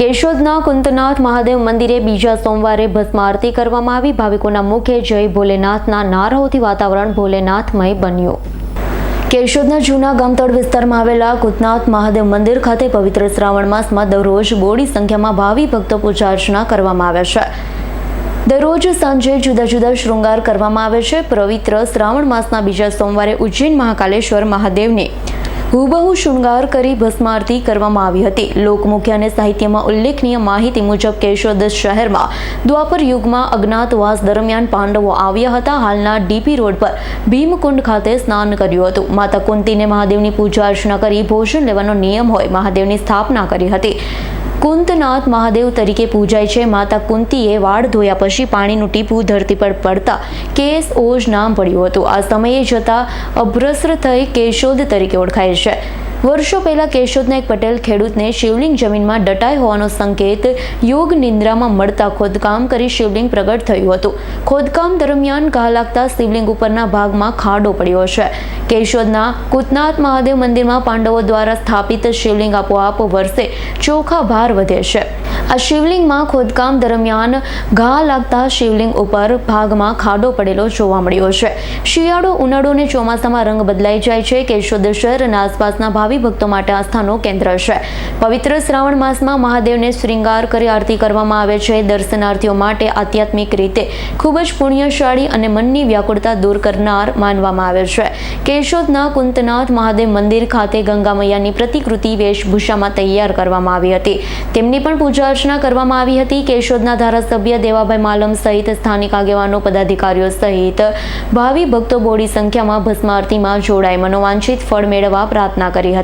કેશોદના કુંતનાથ મહાદેવ મંદિરે બીજા સોમવારે ભસ્મ આરતી કરવામાં આવી. ભાવિકોના મુખે જય ભોલેનાથના નારાઓથી વાતાવરણ ભોલેનાથમય બન્યું. કેશોદના જૂના ગામતળ વિસ્તારમાં આવેલા કુતનાથ મહાદેવ મંદિર ખાતે પવિત્ર શ્રાવણ માસમાં દરરોજ બોડી સંખ્યામાં ભાવિ ભક્તો પૂજા અર્ચના કરવામાં આવે છે. દરરોજ સાંજે જુદા જુદા શૃંગાર કરવામાં આવે છે. પવિત્ર શ્રાવણ માસના બીજા સોમવારે ઉજ્જૈન મહાકાલેશ્વર મહાદેવને હુબહુ શૃંગાર કરી ભસ્મ આરતી કરવામાં આવી હતી. લોકમુખ્ય અને સાહિત્યમાં ઉલ્લેખનીય માહિતી મુજબ કેશોદ શહેરમાં દ્વાપર યુગમાં અજ્ઞાતવાસ દરમિયાન પાંડવો આવ્યા હતા. હાલના ડીપી રોડ પર ભીમકુંડ ખાતે સ્નાન કર્યું હતું. માતા કુંતીને મહાદેવની પૂજા અર્ચના કરી ભોજન લેવાનો નિયમ હોય મહાદેવની સ્થાપના કરી હતી. કુંતનાથ મહાદેવ તરીકે પૂજાય છે. માતા કુંતીએ વાળ ધોયા પછી પાણીનું ટીપું ધરતી પર પડતા કેસ ઓજ નામ પડ્યું હતું. આ સમયે જતા અભ્રસ્ર થઈ કેશોદ તરીકે ઓળખાય છે. વર્ષો પહેલાં કેશોદના એક પટેલ ખેડૂતને શિવલિંગ જમીનમાં દટાઈ હોવાનો સંકેત યોગ નિંદ્રામાં મળતા ખોદકામ કરી શિવલિંગ પ્રગટ થયું હતું. ખોદકામ દરમિયાન ઘા લાગતા શિવલિંગ ઉપરના ભાગમાં ખાડો પડ્યો છે. કેશોદના કુતનાથ મહાદેવ મંદિરમાં પાંડવો દ્વારા સ્થાપિત શિવલિંગ આપોઆપ વર્ષે ચોખા ભાર વધે છે. આ શિવલિંગમાં ખોદકામ દરમિયાન ઘા લાગતા શિવલિંગ ઉપર ભાગમાં ખાડો પડેલો જોવા મળ્યો છે. શિયાળો ઉનાળો અને ચોમાસામાં રંગ બદલાઈ જાય છે. કેશોદ શહેર અને આસપાસના ભાવિ ભક્તો માટે આસ્થાનું કેન્દ્ર છે. પવિત્ર શ્રાવણ માસમાં મહાદેવને શ્રૃંગાર કરી આરતી કરવામાં આવે છે. દર્શનાર્થીઓ માટે આધ્યાત્મિક રીતે ખૂબ જ પુણ્યશાળી અને મનની વ્યાકુળતા દૂર કરનાર માનવામાં આવે છે. કેશોદના કુંતનાથ મહાદેવ મંદિર ખાતે ગંગા મૈયાની પ્રતિકૃતિ વેશભૂષામાં તૈયાર કરવામાં આવી હતી. તેમની પણ પૂજા અર્ચના કરવામાં આવી હતી. કેશોદના ધારાસભ્ય દેવાભાઈ માલમ સહિત સ્થાનિક આગેવાનો, પદાધિકારીઓ સહિત ભાવિ ભક્તો બોડી સંખ્યામાં ભસ્મ આરતીમાં જોડાઈ મનોવાંછિત ફળ મેળવવા પ્રાર્થના કરી હતી.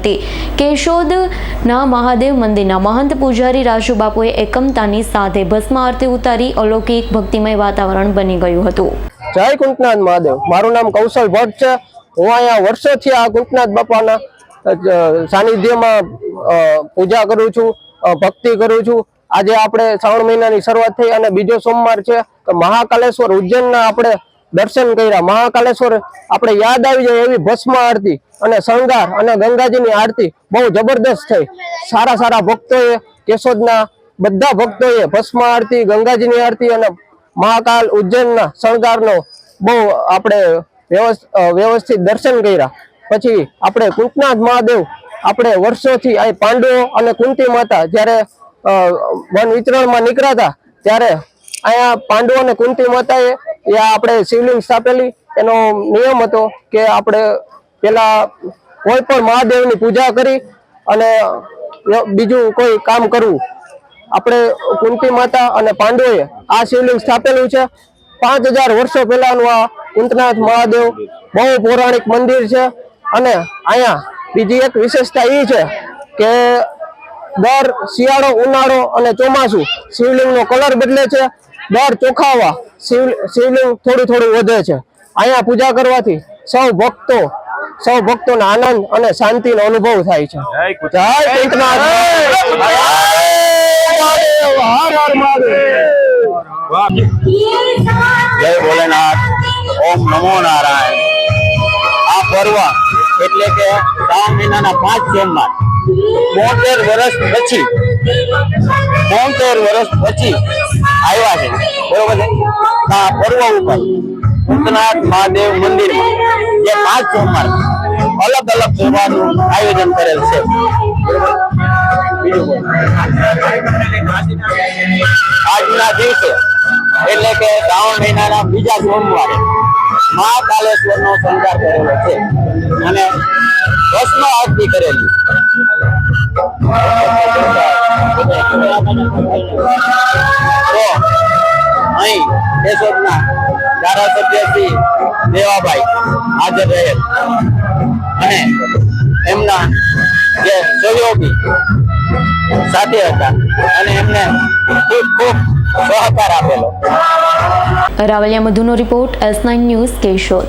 કેશોદના મહાદેવ મંદિરના મહંત પૂજારી રાજુબાપુએ એકમતાની સાથે ભસ્મ આરતી ઉતારી અલૌકિક ભક્તિમય વાતાવરણ બની ગયું હતું. જય કુંટનાથ મહાદેવ. મારું નામ કૌશલ ભટ્ટ છે. હું અહીંયા વર્ષોથી આ કુંટનાથ બાપાના સાનિધ્યમાં પૂજા કરું છું ભક્તિ કરું છું. આજે આપણે શ્રાવણ મહિનાની શરૂઆત થઈ અને બીજો સોમવાર છે. તો મહાકાલેશ્વર ઉજ્જૈનના આપણે દર્શન કર્યા. મહાકાલેશ્વર આપણે યાદ આવી જાય એવી ભસ્મ આરતી અને શણગાર અને ગંગાજીની આરતી બહુ જબરદસ્ત થઈ. સારા સારા ભક્તોએ, કેશોદના બધા ભક્તોએ ભસ્મ આરતી, ગંગાજીની આરતી અને મહાકાલ ઉજ્જૈનના શણગારનો બહુ આપણે વ્યવસ- વ્યવસ્થિત દર્શન કર્યા. પછી આપણે કૃપનાથ મહાદેવ, આપણે વર્ષોથી આ પાંડવો અને કુંતી માતા જ્યારે વન વિચરણમાં નીકળ્યા હતા, ત્યારે અહીંયા પાંડવો અને કુંતી માતાએ ત્યાં આપણે શિવલિંગ સ્થાપેલી. એનો નિયમ હતો કે આપણે પેલા કોઈ પણ મહાદેવની પૂજા કરી અને બીજું કોઈ કામ કરવું. આપણે કુંતી માતા અને પાંડવોએ આ શિવલિંગ સ્થાપેલું છે. પાંચ હજાર વર્ષો પહેલાનું આ કુંતનાથ મહાદેવ બહુ પૌરાણિક મંદિર છે અને અહીંયા બીજી એક વિશેષતા એ છે કે દર શિયાળો ઉનાળો અને ચોમાસું શિવલિંગનો કલર બદલે છે. દર ચોખાવા શિવ શિવલિંગ થોડું થોડું વધે છે. અહીંયા પૂજા કરવાથી સૌ ભક્તો સૌ ભક્તોને આનંદ અને શાંતિનો અનુભવ થાય છે. જય ભોલેનાથ. ઓમ નમો નારાયણ. આ પર્વ એટલે કે શ્રાવણ મહિનાના પાંચ સોમવાર બોતેર વર્ષ પછી બોતેર વર્ષ પછી આવ્યા છે. બરોબર છે? આ પર્વ ઉપર ભૂતનાથ, મહાદેવ મંદિરમાં જે પાંચ સોમવાર અલગ અલગ તહેવારનું આયોજન કરેલ છે. આજના દિવસે એટલે કે શ્રાવણ મહિનાના બીજા સોમવારે મહાકાલેશ્વર નો શણગાર કરેલો છે. અને ભસ્મ આરતી કરેલી. તો અહીં કેશોદના અને એમના જે સહયોગી સાથે હતા. અને એમને ખૂબ ખૂબ સહકાર આપેલો. Ravaliya મધુનો report S nine news Keshod.